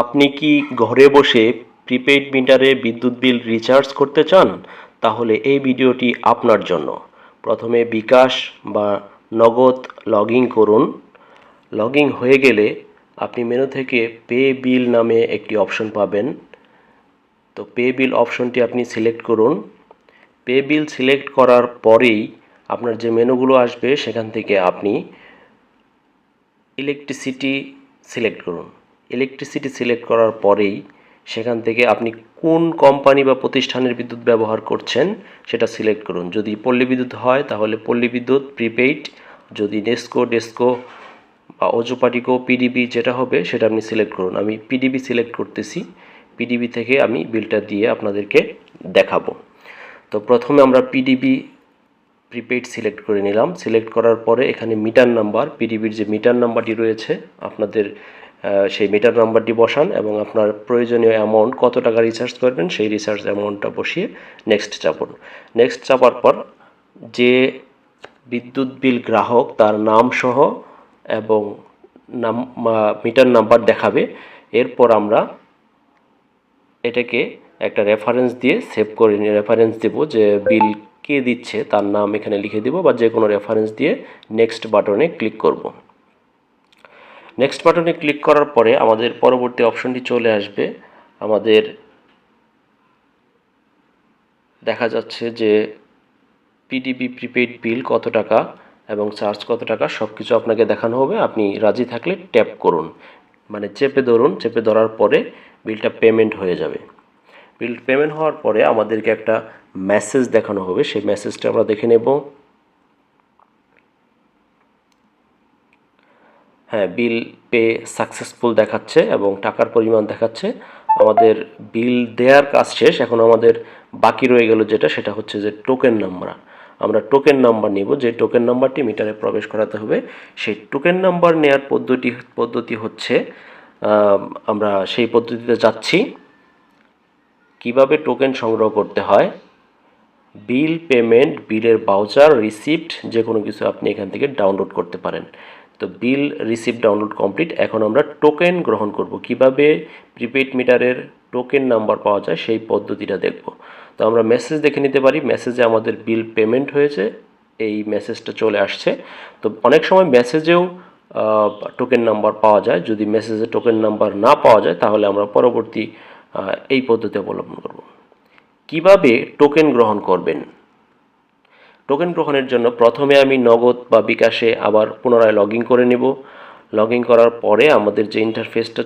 আপনি কি ঘরে বসে প্রিপেইড মিটারে বিদ্যুৎ বিল রিচার্জ করতে চান? তাহলে এই ভিডিওটি আপনার জন্য। প্রথমে বিকাশ বা নগদ লগ করুন। লগ হয়ে গেলে আপনি মেনু থেকে পে বিল নামে একটি অপশন পাবেন। তো পে বিল অপশনটি আপনি সিলেক্ট করুন। পে বিল সিলেক্ট করার পরেই আপনার যে মেনুগুলো আসবে, সেখান থেকে আপনি ইলেকট্রিসিটি সিলেক্ট করুন। ইলেকট্রিসিটি সিলেক্ট করার পরেই সেখান থেকে আপনি কোন কোম্পানি বা প্রতিষ্ঠানের বিদ্যুৎ ব্যবহার করছেন সেটা সিলেক্ট করুন। যদি পল্লী বিদ্যুৎ হয়, তাহলে পল্লী বিদ্যুৎ প্রিপেইড যদি নেস্কো ডেস্কো বা ওজোপাটিকো পিডিবি যেটা হবে, সেটা আপনি সিলেক্ট করুন। আমি পিডিবি সিলেক্ট করতেছি। পিডিবি থেকে আমি বিলটা দিয়ে আপনাদেরকে দেখাবো। তো প্রথমে আমরা পিডিবি প্রিপেইড সিলেক্ট করে নিলাম। সিলেক্ট করার পরে এখানে মিটার নাম্বার পিডিবির যে মিটার নাম্বারটি রয়েছে, আপনাদের সেই মিটার নাম্বারটি বসান এবং আপনার প্রয়োজনীয় অ্যামাউন্ট কত টাকা রিচার্জ করবেন, সেই রিচার্জ অ্যামাউন্টটা বসিয়ে নেক্সট চাপুন। নেক্সট চাপার পর যে বিদ্যুৎ বিল গ্রাহক তার নাম সহ এবং নাম মিটার নাম্বার দেখাবে, এরপর আমরা এটাকে একটা রেফারেন্স দিয়ে সেভ করে নিয়ে রেফারেন্স দেবো যে বিল কে দিচ্ছে, তার নাম এখানে লিখে দিব বা যে কোনো রেফারেন্স দিয়ে নেক্সট বাটনে ক্লিক করব। নেক্সট বাটনে ক্লিক করার পরে আমাদের পরবর্তী অপশনটি চলে আসবে। আমাদের দেখা যাচ্ছে যে পিডিবি প্রিপেইড বিল কত টাকা এবং চার্জ কত টাকা সব কিছু আপনাকে দেখানো হবে। আপনি রাজি থাকলে ট্যাপ করুন। মানে চেপে ধরুন, চেপে ধরার পরে বিলটা পেমেন্ট হয়ে যাবে। বিল পেমেন্ট হওয়ার পরে আমাদেরকে একটা মেসেজ দেখানো হবে। সেই মেসেজটা আমরা দেখে নেব। হ্যাঁ বিল পে সাকসেসফুল দেখাচ্ছে এবং টাকার পরিমাণ দেখাচ্ছে। আমাদের বিল দেওয়ার কাজ শেষ, এখন আমাদের বাকি রয়ে গেল যেটা, সেটা হচ্ছে যে টোকেন নাম্বার আমরা টোকেন নাম্বার নিব, যে টোকেন নাম্বারটি মিটারে প্রবেশ করাতে হবে, সেই টোকেন নাম্বার নেওয়ার পদ্ধতি পদ্ধতি হচ্ছে আমরা সেই পদ্ধতিতে যাচ্ছি। কীভাবে টোকেন সংগ্রহ করতে হয়? বিল পেমেন্ট বিলের বাউচার রিসিপ্ট যে কোনো কিছু আপনি এখান থেকে ডাউনলোড করতে পারেন। তো বিল রিসিভ ডাউনলোড কমপ্লিট এখন আমরা টোকেন গ্রহণ করব। কীভাবে প্রিপেড মিটারের টোকেন নাম্বার পাওয়া যায় সেই পদ্ধতিটা দেখব। তো আমরা মেসেজ দেখে নিতে পারি। মেসেজে আমাদের বিল পেমেন্ট হয়েছে। এই মেসেজটা চলে আসছে। তো অনেক সময় মেসেজেও টোকেন নাম্বার পাওয়া যায়। যদি মেসেজে টোকেন নাম্বার না পাওয়া যায়, তাহলে আমরা পরবর্তী এই পদ্ধতি অবলম্বন করব। কীভাবে টোকেন গ্রহণ করবেন? টোকেন গ্রহণের জন্য প্রথমে আমি নগদ বা বিকাশে আবার পুনরায় লগ করে নেব। লগ করার পরে আমাদের যে ইন্টারফেসটা